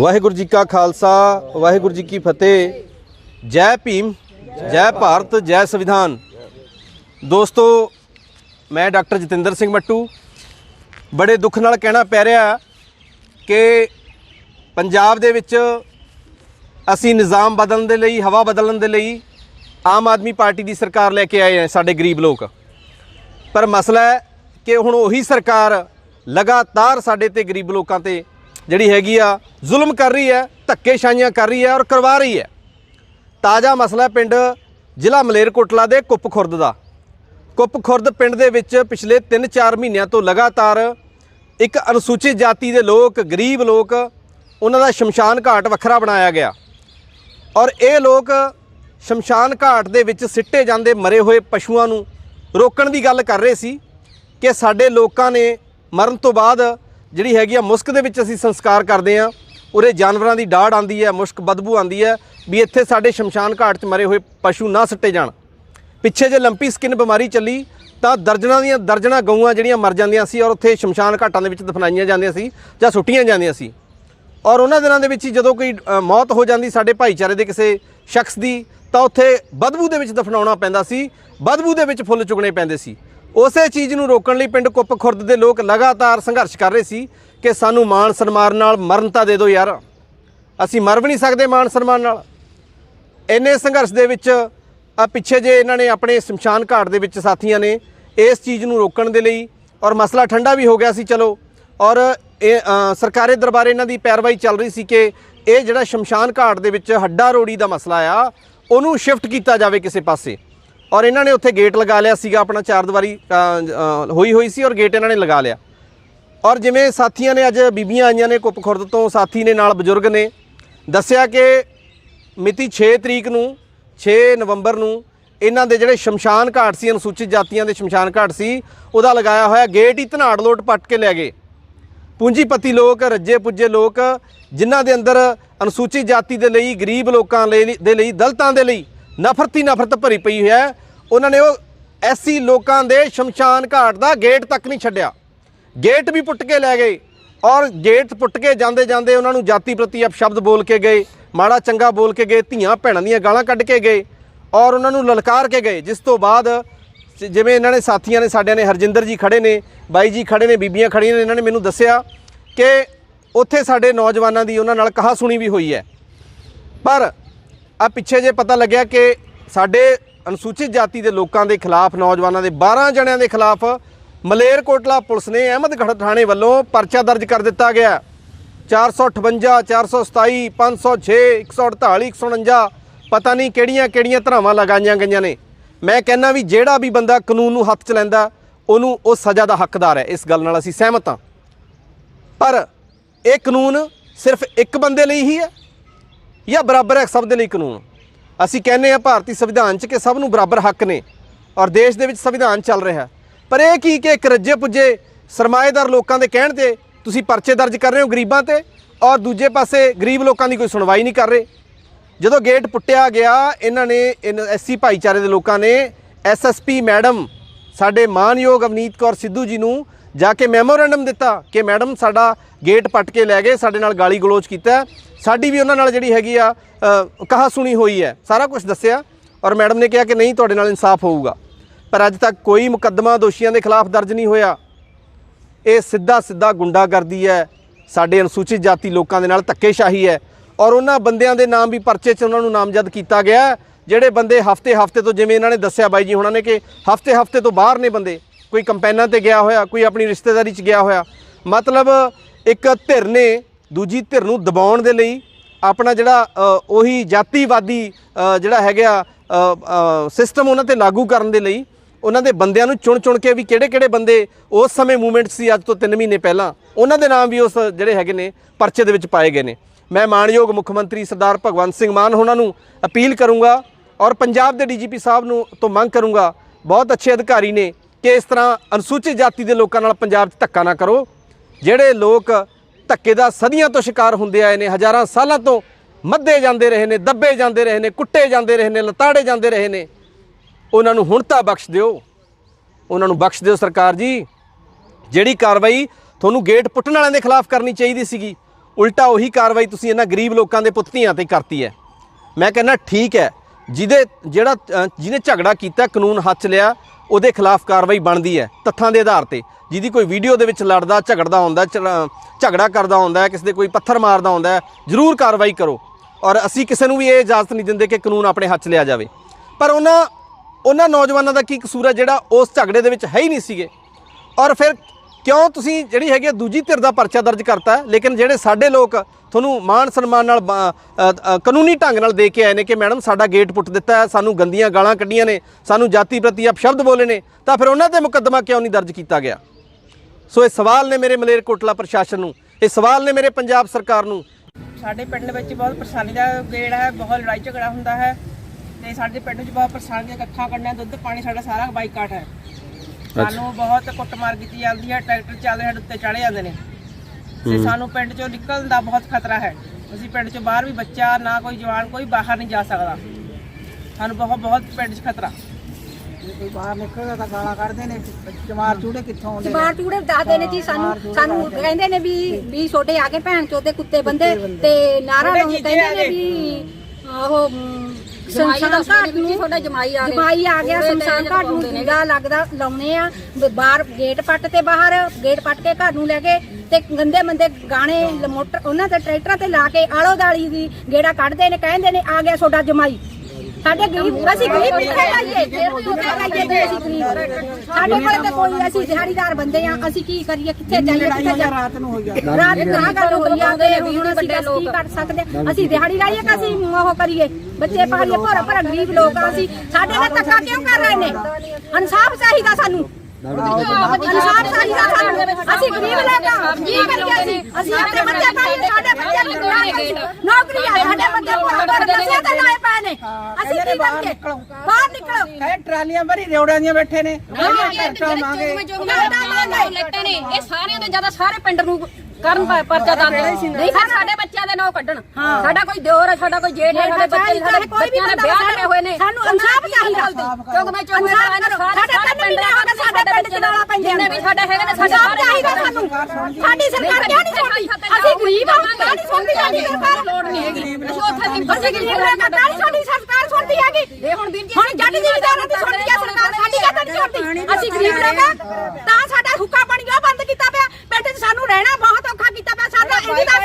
ਵਾਹਿਗੁਰੂ ਜੀ ਕਾ ਖਾਲਸਾ, ਵਾਹਿਗੁਰੂ ਜੀ ਕੀ ਫਤਿਹ। ਜੈ ਭੀਮ, ਜੈ ਭਾਰਤ, ਜੈ ਸੰਵਿਧਾਨ। ਦੋਸਤੋ, ਮੈਂ ਡਾਕਟਰ ਜਤਿੰਦਰ ਸਿੰਘ ਮੱਟੂ। ਬੜੇ ਦੁੱਖ ਨਾਲ ਕਹਿਣਾ ਪੈ ਰਿਹਾ ਕਿ ਪੰਜਾਬ ਦੇ ਵਿੱਚ ਅਸੀਂ ਨਿਜ਼ਾਮ ਬਦਲਣ ਦੇ ਲਈ, ਹਵਾ ਬਦਲਣ ਦੇ ਲਈ ਆਮ ਆਦਮੀ ਪਾਰਟੀ ਦੀ ਸਰਕਾਰ ਲੈ ਕੇ ਆਏ ਹਾਂ ਸਾਡੇ ਗਰੀਬ ਲੋਕ। ਪਰ ਮਸਲਾ ਹੈ ਕਿ ਹੁਣ ਉਹੀ ਸਰਕਾਰ ਲਗਾਤਾਰ ਸਾਡੇ ਤੇ ਗਰੀਬ ਲੋਕਾਂ ਤੇ ਜਿਹੜੀ ਹੈਗੀ ਆ, ਜ਼ੁਲਮ ਕਰ ਰਹੀ ਹੈ, ਧੱਕੇਸ਼ਾਹੀਆਂ ਕਰ ਰਹੀ ਹੈ ਔਰ ਕਰਵਾ ਰਹੀ ਹੈ। ਤਾਜ਼ਾ ਮਸਲਾ ਪਿੰਡ ਜ਼ਿਲ੍ਹਾ ਮਲੇਰਕੋਟਲਾ ਦੇ ਕੁੱਪ ਖੁਰਦ ਦਾ। ਕੁੱਪ ਖੁਰਦ ਪਿੰਡ ਦੇ ਵਿੱਚ ਪਿਛਲੇ 3-4 ਮਹੀਨਿਆਂ ਤੋਂ ਲਗਾਤਾਰ ਇੱਕ ਅਨੁਸੂਚਿਤ ਜਾਤੀ ਦੇ ਲੋਕ, ਗਰੀਬ ਲੋਕ, ਉਹਨਾਂ ਦਾ ਸ਼ਮਸ਼ਾਨ ਘਾਟ ਵੱਖਰਾ ਬਣਾਇਆ ਗਿਆ। ਔਰ ਇਹ ਲੋਕ ਸ਼ਮਸ਼ਾਨ ਘਾਟ ਦੇ ਵਿੱਚ ਸਿੱਟੇ ਜਾਂਦੇ ਮਰੇ ਹੋਏ ਪਸ਼ੂਆਂ ਨੂੰ ਰੋਕਣ ਦੀ ਗੱਲ ਕਰ ਰਹੇ ਸੀ ਕਿ ਸਾਡੇ ਲੋਕਾਂ ਨੇ ਮਰਨ ਤੋਂ ਬਾਅਦ ਜਿਹੜੀ ਹੈਗੀ ਆ ਮੁਸਕ ਦੇ ਵਿੱਚ ਅਸੀਂ ਸੰਸਕਾਰ ਕਰਦੇ ਆ ਉਰੇ ਜਾਨਵਰਾਂ ਦੀ ਡਾੜ ਆਂਦੀ ਹੈ, ਮੁਸ਼ਕ ਬਦਬੂ ਆਂਦੀ ਹੈ ਵੀ ਇੱਥੇ ਸਾਡੇ ਸ਼ਮਸ਼ਾਨ ਘਾਟ 'ਚ ਮਰੇ ਹੋਏ ਪਸ਼ੂ ਨਾ ਸਿੱਟੇ ਜਾਣ। ਪਿੱਛੇ ਜੇ ਲੰਪੀ ਸਕਿਨ ਬਿਮਾਰੀ ਚੱਲੀ, ਤਾਂ ਦਰਜਨਾਂ ਦੀਆਂ ਦਰਜਨਾਂ ਗਊਆਂ ਜਿਹੜੀਆਂ ਮਰ ਜਾਂਦੀਆਂ ਸੀ ਔਰ ਉੱਥੇ ਸ਼ਮਸ਼ਾਨ ਘਾਟਾਂ ਦੇ ਵਿੱਚ ਦਫਨਾਈਆਂ ਜਾਂਦੀਆਂ ਸੀ ਜਾਂ ਸੁੱਟੀਆਂ ਜਾਂਦੀਆਂ ਸੀ। ਔਰ ਉਹਨਾਂ ਦਿਨਾਂ ਦੇ ਵਿੱਚ ਹੀ ਜਦੋਂ ਕੋਈ ਮੌਤ ਹੋ ਜਾਂਦੀ ਸਾਡੇ ਭਾਈਚਾਰੇ ਦੇ ਕਿਸੇ ਸ਼ਖਸ ਦੀ, ਤਾਂ ਉੱਥੇ ਬਦਬੂ ਦੇ ਵਿੱਚ ਦਫਨਾਉਣਾ ਪੈਂਦਾ ਸੀ, ਬਦਬੂ ਦੇ ਵਿੱਚ ਫੁੱਲ ਚੁਗਣੇ ਪੈਂਦੇ ਸੀ। ਉਸੇ ਚੀਜ਼ ਨੂੰ ਰੋਕਣ ਲਈ ਪਿੰਡ ਕੁੱਪ ਖੁਰਦ ਦੇ ਲੋਕ ਲਗਾਤਾਰ ਸੰਘਰਸ਼ ਕਰ ਰਹੇ ਸੀ ਕਿ ਸਾਨੂੰ ਮਾਣ ਸਨਮਾਨ ਨਾਲ ਮਰਨ ਤਾਂ ਦੇ ਦਿਓ ਯਾਰ। ਅਸੀਂ ਮਰ ਵੀ ਨਹੀਂ ਸਕਦੇ ਮਾਣ ਸਨਮਾਨ ਨਾਲ। ਇੰਨੇ ਸੰਘਰਸ਼ ਦੇ ਵਿੱਚ ਆ ਪਿੱਛੇ ਜੇ ਇਹਨਾਂ ਨੇ ਆਪਣੇ ਸ਼ਮਸ਼ਾਨ ਘਾਟ ਦੇ ਵਿੱਚ ਸਾਥੀਆਂ ਨੇ ਇਸ ਚੀਜ਼ ਨੂੰ ਰੋਕਣ ਦੇ ਲਈ ਔਰ ਮਸਲਾ ਠੰਡਾ ਵੀ ਹੋ ਗਿਆ ਸੀ, ਚਲੋ। ਔਰ ਇਹ ਸਰਕਾਰੀ ਦਰਬਾਰੇ ਇਹਨਾਂ ਦੀ ਪੈਰਵਾਈ ਚੱਲ ਰਹੀ ਸੀ ਕਿ ਇਹ ਜਿਹੜਾ ਸ਼ਮਸ਼ਾਨ ਘਾਟ ਦੇ ਵਿੱਚ ਹੱਡਾ ਰੋੜੀ ਦਾ ਮਸਲਾ ਆ, ਉਹਨੂੰ ਸ਼ਿਫਟ ਕੀਤਾ ਜਾਵੇ ਕਿਸੇ ਪਾਸੇ। ਔਰ ਇਹਨਾਂ ਨੇ ਉੱਥੇ ਗੇਟ ਲਗਾ ਲਿਆ ਸੀਗਾ, ਆਪਣਾ ਚਾਰ ਦੀਵਾਰੀ ਹੋਈ ਹੋਈ ਸੀ ਔਰ ਗੇਟ ਇਹਨਾਂ ਨੇ ਲਗਾ ਲਿਆ। ਔਰ ਜਿਵੇਂ ਸਾਥੀਆਂ ਨੇ ਅੱਜ ਬੀਬੀਆਂ ਆਈਆਂ ਨੇ ਕੁੱਪ ਖੁਰਦ ਤੋਂ, ਸਾਥੀ ਨੇ ਨਾਲ ਬਜ਼ੁਰਗ ਨੇ, ਦੱਸਿਆ ਕਿ ਮਿਤੀ 6 ਤਰੀਕ ਨੂੰ 6 ਨਵੰਬਰ ਨੂੰ ਇਹਨਾਂ ਦੇ ਜਿਹੜੇ ਸ਼ਮਸ਼ਾਨ ਘਾਟ ਸੀ, ਅਨੁਸੂਚਿਤ ਜਾਤੀਆਂ ਦੇ ਸ਼ਮਸ਼ਾਨ ਘਾਟ ਸੀ, ਉਹਦਾ ਲਗਾਇਆ ਹੋਇਆ ਗੇਟ ਹੀ ਧਨਾੜ ਲੋਟ ਪੱਟ ਕੇ ਲੈ ਗਏ। ਪੂੰਜੀਪਤੀ ਲੋਕ, ਰੱਜੇ ਪੁੱਜੇ ਲੋਕ, ਜਿਨ੍ਹਾਂ ਦੇ ਅੰਦਰ ਅਨੁਸੂਚਿਤ ਜਾਤੀ ਦੇ ਲਈ, ਗਰੀਬ ਲੋਕਾਂ ਲਈ, ਦੇ ਲਈ, ਦਲਤਾਂ ਦੇ ਲਈ ਨਫ਼ਰਤ ਹੀ ਨਫ਼ਰਤ ਭਰੀ ਪਈ ਹੈ। ਉਹਨਾਂ ਨੇ ਉਹ ਐਸੀ ਲੋਕਾਂ ਦੇ ਸ਼ਮਸ਼ਾਨ ਘਾਟ ਦਾ ਗੇਟ ਤੱਕ ਨਹੀਂ ਛੱਡਿਆ। ਗੇਟ ਵੀ ਪੁੱਟ ਕੇ ਲੈ ਗਏ ਔਰ ਗੇਟ ਪੁੱਟ ਕੇ ਜਾਂਦੇ ਜਾਂਦੇ ਉਹਨਾਂ ਨੂੰ ਜਾਤੀ ਪ੍ਰਤੀ ਅਪਸ਼ਬਦ ਬੋਲ ਕੇ ਗਏ, ਮਾੜਾ ਚੰਗਾ ਬੋਲ ਕੇ ਗਏ, ਧੀਆਂ ਭੈਣਾਂ ਦੀਆਂ ਗਾਲਾਂ ਕੱਢ ਕੇ ਗਏ ਔਰ ਉਹਨਾਂ ਨੂੰ ਲਲਕਾਰ ਕੇ ਗਏ। ਜਿਸ ਤੋਂ ਬਾਅਦ ਜਿਵੇਂ ਇਹਨਾਂ ਨੇ ਸਾਥੀਆਂ ਨੇ ਸਾਡਿਆਂ ਨੇ ਹਰਜਿੰਦਰ ਜੀ ਖੜੇ ਨੇ, ਬਾਈ ਜੀ ਖੜੇ ਨੇ, ਬੀਬੀਆਂ ਖੜੀਆਂ ਨੇ, ਇਹਨਾਂ ਨੇ ਮੈਨੂੰ ਦੱਸਿਆ ਕਿ ਉੱਥੇ ਸਾਡੇ ਨੌਜਵਾਨਾਂ ਦੀ ਉਹਨਾਂ ਨਾਲ ਕਹਾ ਸੁਣੀ ਵੀ ਹੋਈ ਹੈ। ਪਰ ਆ ਪਿੱਛੇ ਜੇ ਪਤਾ ਲੱਗਿਆ ਕਿ ਸਾਡੇ ਅਨੁਸੂਚਿਤ ਜਾਤੀ ਦੇ ਲੋਕਾਂ ਦੇ ਖਿਲਾਫ, ਨੌਜਵਾਨਾਂ ਦੇ 12 ਜਣਿਆਂ ਦੇ ਖਿਲਾਫ ਮਲੇਰਕੋਟਲਾ ਪੁਲਿਸ ਨੇ ਅਹਿਮਦਗੜ੍ਹ ਥਾਣੇ ਵੱਲੋਂ ਪਰਚਾ ਦਰਜ ਕਰ ਦਿੱਤਾ ਗਿਆ। 458 427 506 148 149 ਪਤਾ ਨਹੀਂ ਕਿਹੜੀਆਂ ਕਿਹੜੀਆਂ ਧਰਾਵਾਂ ਲਗਾਈਆਂ ਗਈਆਂ ਨੇ। ਮੈਂ ਕਹਿੰਨਾ ਵੀ ਜਿਹੜਾ ਵੀ ਬੰਦਾ ਕਾਨੂੰਨ ਨੂੰ ਹੱਥ 'ਚ ਲੈਂਦਾ, ਉਹਨੂੰ ਉਹ ਸਜ਼ਾ ਦਾ ਹੱਕਦਾਰ ਹੈ। ਇਸ ਗੱਲ ਨਾਲ ਅਸੀਂ ਸਹਿਮਤ ਹਾਂ। ਪਰ ਇਹ ਕਾਨੂੰਨ ਸਿਰਫ ਇੱਕ ਬੰਦੇ ਲਈ ਹੀ ਹੈ? ਜਾਂ ਬਰਾਬਰ ਹੈ ਸਭ ਦੇ ਲਈ ਕਾਨੂੰਨ? ਅਸੀਂ ਕਹਿੰਦੇ ਆ ਭਾਰਤੀ ਸੰਵਿਧਾਨ 'ਚ ਕਿ ਸਭ ਨੂੰ ਬਰਾਬਰ ਹੱਕ ਨੇ ਔਰ ਦੇਸ਼ ਦੇ ਵਿੱਚ ਸੰਵਿਧਾਨ ਚੱਲ ਰਿਹਾ ਪਰ ਇਹ ਕੀ ਕਿ ਇੱਕ ਰੱਜੇ ਪੁੱਜੇ ਸਰਮਾਏਦਾਰ ਲੋਕਾਂ ਦੇ ਕਹਿਣ ਤੇ ਤੁਸੀਂ ਪਰਚੇ ਦਰਜ ਕਰ ਰਹੇ ਹੋ ਗਰੀਬਾਂ ਤੇ ਔਰ ਦੂਜੇ ਪਾਸੇ ਗਰੀਬ ਲੋਕਾਂ ਦੀ ਕੋਈ ਸੁਣਵਾਈ ਨਹੀਂ ਕਰ ਰਹੇ। ਜਦੋਂ ਗੇਟ ਪੁੱਟਿਆ ਗਿਆ, ਇਹਨਾਂ ਨੇ ਐਸਸੀ ਭਾਈਚਾਰੇ ਦੇ ਲੋਕਾਂ ਨੇ ਐਸਐਸਪੀ ਮੈਡਮ, ਸਾਡੇ ਮਾਨਯੋਗ ਅਵਨੀਤ ਕੌਰ ਸਿੱਧੂ ਜੀ ਨੂੰ ਜਾ ਕੇ ਮੈਮੋਰੈਂਡਮ ਦਿੱਤਾ ਕਿ ਮੈਡਮ ਸਾਡਾ ਗੇਟ ਪੱਟ ਕੇ ਲੈ ਗਏ, ਸਾਡੇ ਨਾਲ ਗਾਲੀ ਗਲੋਚ ਕੀਤਾ ਸਾਡੀ ਵੀ ਉਹਨਾਂ ਨਾਲ ਜਿਹੜੀ ਹੈਗੀ ਆ ਕਹਾ ਸੁਣੀ ਹੋਈ ਹੈ। ਸਾਰਾ ਕੁਝ ਦੱਸਿਆ ਔਰ ਮੈਡਮ ਨੇ ਕਿਹਾ ਕਿ ਨਹੀਂ, ਤੁਹਾਡੇ ਨਾਲ ਇਨਸਾਫ ਹੋਊਗਾ। ਪਰ ਅੱਜ ਤੱਕ ਕੋਈ ਮੁਕੱਦਮਾ ਦੋਸ਼ੀਆਂ ਦੇ ਖਿਲਾਫ ਦਰਜ ਨਹੀਂ ਹੋਇਆ। ਇਹ ਸਿੱਧਾ ਸਿੱਧਾ ਗੁੰਡਾਗਰਦੀ ਹੈ। ਸਾਡੇ ਅਨੁਸੂਚਿਤ ਜਾਤੀ ਲੋਕਾਂ ਦੇ ਨਾਲ ਧੱਕੇਸ਼ਾਹੀ ਹੈ। ਔਰ ਉਹਨਾਂ ਬੰਦਿਆਂ ਦੇ ਨਾਮ ਵੀ ਪਰਚੇ 'ਚ ਉਹਨਾਂ ਨੂੰ ਨਾਮਜ਼ਦ ਕੀਤਾ ਗਿਆ ਜਿਹੜੇ ਬੰਦੇ ਹਫ਼ਤੇ ਹਫ਼ਤੇ ਤੋਂ, ਜਿਵੇਂ ਇਹਨਾਂ ਨੇ ਦੱਸਿਆ ਬਾਈ ਜੀ ਹੁਣਾਂ ਨੇ ਕਿ ਹਫ਼ਤੇ ਹਫ਼ਤੇ ਤੋਂ ਬਾਹਰ ਨੇ ਬੰਦੇ। ਕੋਈ ਕੰਪੈਨਾਂ ਤੇ ਗਿਆ ਹੋਇਆ, ਕੋਈ ਆਪਣੀ ਰਿਸ਼ਤੇਦਾਰੀ 'ਚ ਗਿਆ ਹੋਇਆ। ਮਤਲਬ ਇੱਕ ਧਿਰ ਨੇ ਦੂਜੀ ਧਿਰ ਨੂੰ ਦਬਾਉਣ ਦੇ ਲਈ ਆਪਣਾ ਜਿਹੜਾ ਉਹੀ ਜਾਤੀਵਾਦੀ ਜਿਹੜਾ ਹੈਗਾ ਸਿਸਟਮ ਉਹਨਾਂ ਤੇ ਲਾਗੂ ਕਰਨ ਦੇ ਲਈ ਉਹਨਾਂ ਦੇ ਬੰਦਿਆਂ ਨੂੰ ਚੁਣ ਚੁਣ ਕੇ ਵੀ ਕਿਹੜੇ ਕਿਹੜੇ ਬੰਦੇ ਉਸ ਸਮੇਂ ਮੂਵਮੈਂਟ ਸੀ ਅੱਜ ਤੋਂ 3 ਮਹੀਨੇ ਪਹਿਲਾਂ, ਉਹਨਾਂ ਦੇ ਨਾਮ ਵੀ ਉਸ ਜਿਹੜੇ ਹੈਗੇ ਨੇ ਪਰਚੇ ਦੇ ਵਿੱਚ ਪਾਏ ਗਏ ਨੇ। ਮੈਂ ਮਾਨਯੋਗ ਮੁੱਖ ਮੰਤਰੀ ਸਰਦਾਰ ਭਗਵੰਤ ਸਿੰਘ ਮਾਨ ਉਹਨਾਂ ਨੂੰ ਅਪੀਲ ਕਰੂੰਗਾ ਔਰ ਪੰਜਾਬ ਦੇ ਡੀਜੀਪੀ ਸਾਹਿਬ ਨੂੰ ਤੋਂ ਮੰਗ ਕਰੂੰਗਾ, ਬਹੁਤ ਅੱਛੇ ਅਧਿਕਾਰੀ ਨੇ ਕਿ ਇਸ ਤਰ੍ਹਾਂ ਅਨੁਸੂਚਿਤ ਜਾਤੀ ਦੇ ਲੋਕਾਂ ਨਾਲ ਪੰਜਾਬ 'ਚ ਧੱਕਾ ਨਾ ਕਰੋ, ਜਿਹੜੇ ਲੋਕ ਧੱਕੇ ਦਾ ਸਦੀਆਂ ਤੋਂ ਸ਼ਿਕਾਰ ਹੁੰਦੇ ਆਏ ਨੇ, ਹਜ਼ਾਰਾਂ ਸਾਲਾਂ ਤੋਂ ਮੱਦੇ ਜਾਂਦੇ ਰਹੇ ਨੇ, ਦੱਬੇ ਜਾਂਦੇ ਰਹੇ ਨੇ, ਕੁੱਟੇ ਜਾਂਦੇ ਰਹੇ ਨੇ, ਲਤਾੜੇ ਜਾਂਦੇ ਰਹੇ ਨੇ। ਉਹਨਾਂ ਨੂੰ ਹੁਣ ਤਾਂ ਬਖਸ਼ ਦਿਓ। ਉਹਨਾਂ ਨੂੰ ਬਖਸ਼ ਦਿਓ ਸਰਕਾਰ ਜੀ। ਜਿਹੜੀ ਕਾਰਵਾਈ ਤੁਹਾਨੂੰ ਗੇਟ ਪੁੱਟਣ ਵਾਲਿਆਂ ਦੇ ਖਿਲਾਫ ਕਰਨੀ ਚਾਹੀਦੀ ਸੀਗੀ, ਉਲਟਾ ਉਹੀ ਕਾਰਵਾਈ ਤੁਸੀਂ ਇਹਨਾਂ ਗਰੀਬ ਲੋਕਾਂ ਦੇ ਪੁੱਤੀਆਂ ਤੇ ਕਰਤੀ ਹੈ। ਮੈਂ ਕਹਿੰਦਾ ਠੀਕ ਹੈ, ਜਿਹਦੇ ਜਿਹੜਾ ਜਿਹਨੇ ਝਗੜਾ ਕੀਤਾ, ਕਾਨੂੰਨ ਹੱਥ ਲਿਆ ਉਹਦੇ ਖਿਲਾਫ ਕਾਰਵਾਈ ਬਣਦੀ ਹੈ ਤੱਥਾਂ ਦੇ ਆਧਾਰ ਤੇ, ਜਿਹਦੀ ਕੋਈ ਵੀਡੀਓ ਦੇ ਵਿੱਚ ਲੜਦਾ, ਝਗੜਦਾ ਹੁੰਦਾ ਝ- ਝਗੜਾ ਕਰਦਾ ਹੁੰਦਾ, ਕਿਸੇ ਦੇ ਕੋਈ ਪੱਥਰ ਮਾਰਦਾ ਹੁੰਦਾ, ਜ਼ਰੂਰ ਕਾਰਵਾਈ ਕਰੋ। ਔਰ ਅਸੀਂ ਕਿਸੇ ਨੂੰ ਵੀ ਇਹ ਇਜਾਜ਼ਤ ਨਹੀਂ ਦਿੰਦੇ ਕਿ ਕਾਨੂੰਨ ਆਪਣੇ ਹੱਥ 'ਚ ਲਿਆ ਜਾਵੇ। ਪਰ ਉਹਨਾਂ ਉਹਨਾਂ ਨੌਜਵਾਨਾਂ ਦਾ ਕੀ ਕਸੂਰ ਹੈ ਜਿਹੜਾ ਉਸ ਝਗੜੇ ਦੇ ਵਿੱਚ ਹੈ ਹੀ ਨਹੀਂ ਸੀਗੇ? ਔਰ ਫਿਰ ਕਿਉਂ ਤੁਸੀਂ ਜਿਹੜੀ ਹੈਗੀ ਆ ਦੂਜੀ ਧਿਰ ਦਾ ਪਰਚਾ ਦਰਜ ਕਰਤਾ ਲੇਕਿਨ ਜਿਹੜੇ ਸਾਡੇ ਲੋਕ ਤੁਹਾਨੂੰ ਮਾਣ ਸਨਮਾਨ ਨਾਲ ਕਾਨੂੰਨੀ ਢੰਗ ਨਾਲ ਦੇ ਕੇ ਆਏ ਨੇ ਕਿ ਮੈਡਮ ਸਾਡਾ ਗੇਟ ਪੁੱਟ ਦਿੱਤਾ ਹੈ, ਸਾਨੂੰ ਗੰਦੀਆਂ ਗਾਲਾਂ ਕੱਢੀਆਂ ਨੇ, ਸਾਨੂੰ ਜਾਤੀ ਪ੍ਰਤੀ ਅਪਸ਼ਬਦ ਬੋਲੇ ਨੇ, ਤਾਂ ਫਿਰ ਉਹਨਾਂ ਤੇ ਮੁਕੱਦਮਾ ਕਿਉਂ ਨਹੀਂ ਦਰਜ ਕੀਤਾ ਗਿਆ? ਸੋ ਇਹ ਸਵਾਲ ਨੇ ਮੇਰੇ ਮਲੇਰਕੋਟਲਾ ਪ੍ਰਸ਼ਾਸਨ ਨੂੰ, ਇਹ ਸਵਾਲ ਨੇ ਮੇਰੇ ਪੰਜਾਬ ਸਰਕਾਰ ਨੂੰ। ਸਾਡੇ ਪਿੰਡ ਵਿੱਚ ਬਹੁਤ ਪਰੇਸ਼ਾਨੀ ਦਾ ਗੇੜ ਹੈ, ਬਹੁਤ ਲੜਾਈ ਝਗੜਾ ਹੁੰਦਾ ਹੈ ਤੇ ਸਾਡੇ ਪਿੰਡ ਵਿੱਚ ਬਹੁਤ ਪਰੇਸ਼ਾਨੀ ਦੀਆਂ ਕੱਖਾਂ ਕੱਢਣਾ ਦੁੱਧ, ਪਾਣੀ ਸਾਡਾ ਸਾਰਾ ਬਾਈਕਾਟ ਹੈ। ਸਾਨੂੰ ਬਹੁਤ ਕੁੱਟਮਾਰ ਕੀਤੀ ਜਾਂਦੀ ਹੈ ਟਰੈਕਟਰ ਚੱਲਦੇ ਸਾਡੇ ਉੱਤੇ ਚੜੇ ਜਾਂਦੇ ਨੇ। ਤੇ ਸਾਨੂੰ ਪਿੰਡ ਚੋਂ ਨਿਕਲਣ ਦਾ ਬਹੁਤ ਖਤਰਾ ਹੈ। ਅਸੀਂ ਪਿੰਡ ਚੋਂ ਬਾਹਰ ਵੀ ਬੱਚਾ ਨਾ ਕੋਈ ਜਵਾਨ ਕੋਈ ਬਾਹਰ ਨਹੀਂ ਜਾ ਸਕਦਾ। ਸਾਨੂੰ ਬਹੁਤ ਬਹੁਤ ਪਿੰਡ 'ਚ ਖਤਰਾ। ਕੋਈ ਬਾਹਰ ਨਿਕਲਦਾ ਤਾਂ ਗਾਲਾਂ ਕੱਢਦੇ ਨੇ। ਜਮਾਰ ਚੂੜੇ ਕਿੱਥੋਂ ਆਉਂਦੇ ਬਾਹਰ ਟੂੜੇ ਦੱਸਦੇ ਨੇ ਜੀ ਸਾਨੂੰ ਸਾਨੂੰ ਕਹਿੰਦੇ ਨੇ ਵੀ ਵੀ ਛੋਟੇ ਆ ਕੇ ਭੈਣ ਚੋਦੇ ਕੁੱਤੇ ਬੰਦੇ ਤੇ ਨਾਰਾ ਕਹਿੰਦੇ ਨੇ ਵੀ ਉਹ ਸ਼ਮਸ਼ਾਨ ਘਾਟ ਨੂੰ ਤੁਹਾਡਾ ਜਮਾਈ ਆ ਗਿਆ। ਜਮਾਈ ਆ ਗਿਆ ਸ਼ਮਸ਼ਾਨ ਘਾਟ ਨੂੰ ਦੀਦਾ ਲੱਗਦਾ ਲਾਉਣੇ ਆ ਬਾਹਰ ਗੇਟ ਪੱਟ ਤੇ ਬਾਹਰ ਗੇਟ ਪੱਟ ਕੇ ਘਰ ਨੂੰ ਲੈ ਕੇ ਤੇ ਗੰਦੇ ਮੰਦੇ ਗਾਣੇ ਮੋਟਰ ਉਹਨਾਂ ਤੇ ਟਰੈਕਟਰਾਂ ਤੇ ਲਾ ਕੇ ਆਲੋ ਦਾਲੀ ਦੀ ਗੇੜਾ ਕੱਢਦੇ ਨੇ ਕਹਿੰਦੇ ਨੇ ਆ ਗਿਆ ਤੁਹਾਡਾ ਜਮਾਈ। ਸਾਡੇ ਗਰੀਬ ਅਸੀਂ ਗਰੀਬ ਕਿੱਥੇ ਲਾਈਏ ਫੇਰ ਵੀ ਉੱਥੇ ਲਾਈਏ ਤੇ ਅਸੀਂ ਗਰੀਬ ਸਾਡੇ ਕੋਲ ਤੇ ਕੋਈ ਅਸੀਂ ਦਿਹਾੜੀਦਾਰ ਬੰਦੇ ਆ ਅਸੀਂ ਕੀ ਕਰੀਏ ਕਿੱਥੇ ਜਾਈਏ ਕਿੱਥੇ ਜਾ ਰਾਤ ਨੂੰ ਹੋਈ ਆ। ਰਾਤ ਨਾ ਗੱਲ ਹੋਈ ਆ ਤੇ ਹੁਣ ਅਸੀਂ ਕੀ ਕਰ ਸਕਦੇ ਅਸੀਂ ਦਿਹਾੜੀ ਲਾਈਏ ਕਿ ਅਸੀਂ ਉਹ ਕਰੀਏ? ਬੱਚੇ ਪਾਲੀਏ ਭੋਰਾ ਭੋਰਾ ਗਰੀਬ ਲੋਕ ਆ ਅਸੀਂ। ਸਾਡੇ ਨਾਲ ਧੱਕਾ ਕਿਉਂ ਕਰ ਰਹੇ ਨੇ? ਇਨਸਾਫ ਚਾਹੀਦਾ ਸਾਨੂੰ। ਇਨਸਾਫ ਚਾਹੀਦਾ ਸਾਨੂੰ ਅਸੀਂ ਗਰੀਬ ਲੋਕ ਆ ਕੀ ਕਰੀਏ ਅਸੀਂ ਅਸੀਂ ਆਪਣੇ ਬੱਚੇ ਪਾਲੀਏ ਸਾਡੇ ਬੱਚੇ ਨੂੰ ਨੌਕਰੀ ਆ ਸਾਡੇ ਬੱਚੇ ਭੋਰਾ ਭੋਰਾ ਨਸ਼ੇ ਤੇ ਲਾਏ ਪਏ ਨੇ ਅਸੀਂ ਕੀ ਕਰੀਏ ਬਾਹਰ ਨਿਕਲੋ ਕਹੇ ਟਰਾਲੀਆਂ ਭਰੀ ਰੇਵੜਾਂ ਦੀਆਂ ਬੈਠੇ ਨੇ ਟਰੈਕਟਰ ਮੰਗੇ ਲੈਟੇ ਨੇ ਇਹ ਸਾਰਿਆਂ ਦੇ ਜ਼ਿਆਦਾ ਸਾਰੇ ਪਿੰਡ ਨੂੰ ਕਰਨ ਪ- ਪਰਚਾ ਦਰਜ ਨਹੀਂ ਫਿਰ ਸਾਡੇ ਬੱਚਿਆਂ ਦੇ ਨਾਂ ਕੱਢਣ। ਸਾਡਾ ਕੋਈ ਦਿਓਰ ਹੈ ਸਾਡਾ ਕੋਈ ਜੇਠ ਹੈ ਸਾਡੇ ਬੱਚੇ ਸਾਡੇ ਬੱਚਿਆਂ ਦੇ ਵਿਆਹ ਕਰੇ ਹੋਏ ਨੇ। ਸਾਨੂੰ ਇਨਸਾਫ ਚਾਹੀਦਾ। ਕਿਉਂਕਿ ਮੈਂ ਚੋਂ ਸਾਡੇ ਪਿੰਡ ਵੀ ਨਾ ਸਾਡੇ ਪਿੰਡ ਚ ਨਾਲਾ ਪੈਂਦੇ ਜਿੰਨੇ ਵੀ ਸਾਡੇ ਹੈਗੇ ਨੇ ਸਾਡੇ ਸਾਰੇ ਚਾਹੀਦਾ ਸਾਨੂੰ। ਸਾਡੀ ਸਰਕਾਰ ਕਿਉਂ ਨਹੀਂ ਸੁਣਦੀ? ਅਸੀਂ ਗਰੀਬ ਹਾਂ ਨਹੀਂ ਸੁਣਦੀ ਸਾਡੀ ਸਰਕਾਰ ਲੋੜ ਨਹੀਂ ਹੈਗੀ। ਅਸੀਂ ਉੱਥੇ ਵੀ ਅਸੀਂ ਗਰੀਬ ਹਾਂ। ਨਹੀਂ ਸਾਡੀ ਸਰਕਾਰ ਸੁਣਦੀ ਹੈਗੀ। ਦੇ ਹੁਣ ਵੀਰ ਜੀ ਹੁਣ ਜੱਟ ਦੀ ਵਿਧਾਨ ਦੀ ਸੁਣਦੀ ਹੈ ਸਰਕਾਰ ਸਾਡੀ ਨਹੀਂ ਸੁਣਦੀ? ਅਸੀਂ ਗਰੀਬ ਹਾਂ, ਤਾਂ ਸਾਡਾ ਹੁੱਕਾ ਪਾਣੀ ਉਹ ਬੰਦ ਕੀਤਾ ਪਿਆ ਬੇਟੇ ਸਾਨੂੰ ਰਹਿਣਾ ਬਹੁਤ ਔਖਾ ਕੀਤਾ ਪਿਆ ਸਾਡਾ ਇਹਦੀ ਤਾਂ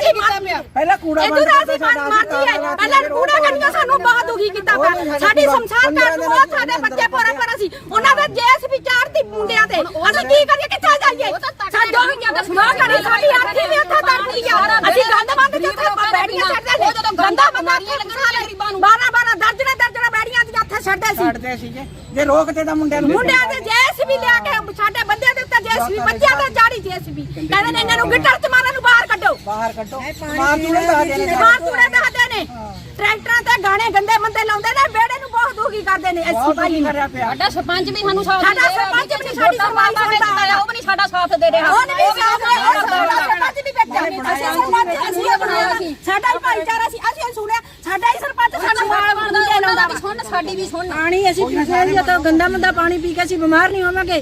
ਮਰ ਪਹਿਲਾਂ ਕੂੜਾ ਬੰਦ ਤਾਂ ਕੀਤਾ ਅਸੀਂ ਮਰ ਮਰਦੀ ਹੈ ਪਹਿਲਾਂ ਕੂੜਾ ਕੰਨੀਆਂ ਸਾਨੂੰ ਬਹੁਤ ਦੁਖੀ ਕੀਤਾ ਪਿਆ ਸਾਡੀ ਸੰਸਾਰ ਘਰ ਨੂੰ ਬਹੁਤ ਸਾਡੇ ਬੱਚੇ ਪੋਰੇ ਪਰ ਅਸੀਂ ਉਹਨਾਂ ਦੇ ਜੇਸ ਵੀ ਚਾੜਤੀ ਮੁੰਡਿਆਂ ਤੇ। ਅਸੀਂ ਕੀ ਕਰੀਏ? ਕਿੱਥੇ ਜਾਈਏ? ਸਾਡੋ ਸੁਣਾ ਕਰੀ ਸਾਡੀ ਆਖੀ ਵੀ ਉੱਥੇ ਦਰਦੀ ਆ। ਅਸੀਂ ਗੰਦ ਬੰਦ ਜਿੱਥੇ ਬੈੜੀਆਂ ਛੱਡਦੇ ਸੀ। ਗੰਦਾ ਬੰਦਾ ਗਰੀਬਾਂ ਨੂੰ। 12 12 ਦਰਜਣੇ ਦਰਜਣੇ ਬੈੜੀਆਂ ਦੀਆਂ ਉੱਥੇ ਛੱਡਦੇ ਸੀ। ਛੱਡਦੇ ਸੀਗੇ। ਜੇ ਰੋਕਦੇ ਤਾਂ ਮੁੰਡਿਆਂ ਨੂੰ ਮੁੰਡਿਆਂ ਦੇ ਜੇਸ ਵੀ ਲਿਆ ਕੇ ਸਾਡੇ ਬੰਦਿਆਂ ਦੇ ਉੱਤੇ ਜੇਸ ਵੀ ਬੱਚਿਆਂ ਦੇ ਜਾੜੀ ਜੇਸ ਵੀ ਕਹਿੰਦੇ ਨੇ ਇਹਨਾਂ ਨੂੰ ਗਿੱਟਰ ਚ ਮਾਰਨ ਨੂੰ ਬਾਹਰ ਕੱਢੋ। ਬਾਹਰ ਕੱਢੋ। ਮਾਰ ਚੂੜੇ ਦਾ ਦੇ। ਨੇ ਬਾਹਰ ਕੂੜੇ ਦੱਸਦੇ ਨੇ। ਟਰੈਕਟਰਾਂ ਤੇ ਗਾਣੇ ਗੰਦੇ ਮੰਦੇ ਲਾਉਂਦੇ ਨੇ ਬੇੜੇ ਨੂੰ ਬਹੁਤ ਦੁਖੀ ਕਰਦੇ ਨੇ ਅਸੀਂ ਬਹੁਤ ਭਾਈ ਸਾਡਾ ਸਰਪੰਚ ਵੀ ਸਾਨੂੰ ਸਾਥ ਸਾਡਾ ਸਰਪੰਚ ਵੀ ਨਹੀਂ ਸਾਡੀ ਸੁਣਵਾਈ ਕਰਦਾ ਉਹ ਵੀ ਨਹੀਂ ਸਾਡਾ ਸਾਥ ਦੇ ਰਿਹਾ। ਉਹ ਨਹੀਂ ਸਾਥ ਦੇ ਸਾਡਾ ਸਰਪੰਚ ਵੀ ਬੈਠਾ ਅਸੀਂ ਸਰਪੰਚ ਅਸੀਂ ਇਹ ਬਣਾਇਆ ਸੀ। ਸਾਡਾ ਹੀ ਭਾਈਚਾਰਾ ਸੀ ਅਸੀਂ ਸੁਣਿਆ। ਸਾਡਾ ਹੀ ਸਰਪੰਚ ਸਾਨੂੰ ਵਾਲ ਬਣਦਾ ਵਾ। ਸੁਣ ਸਾਡੀ ਵੀ ਸੁਣ। ਪਾਣੀ ਅਸੀਂ ਪੀਂਦੇ ਜੀ ਤਾਂ ਗੰਦਾ ਮੰਦਾ ਪਾਣੀ ਪੀ ਕੇ ਅਸੀਂ ਬਿਮਾਰ ਨਹੀਂ ਹੋਵਾਂਗੇ।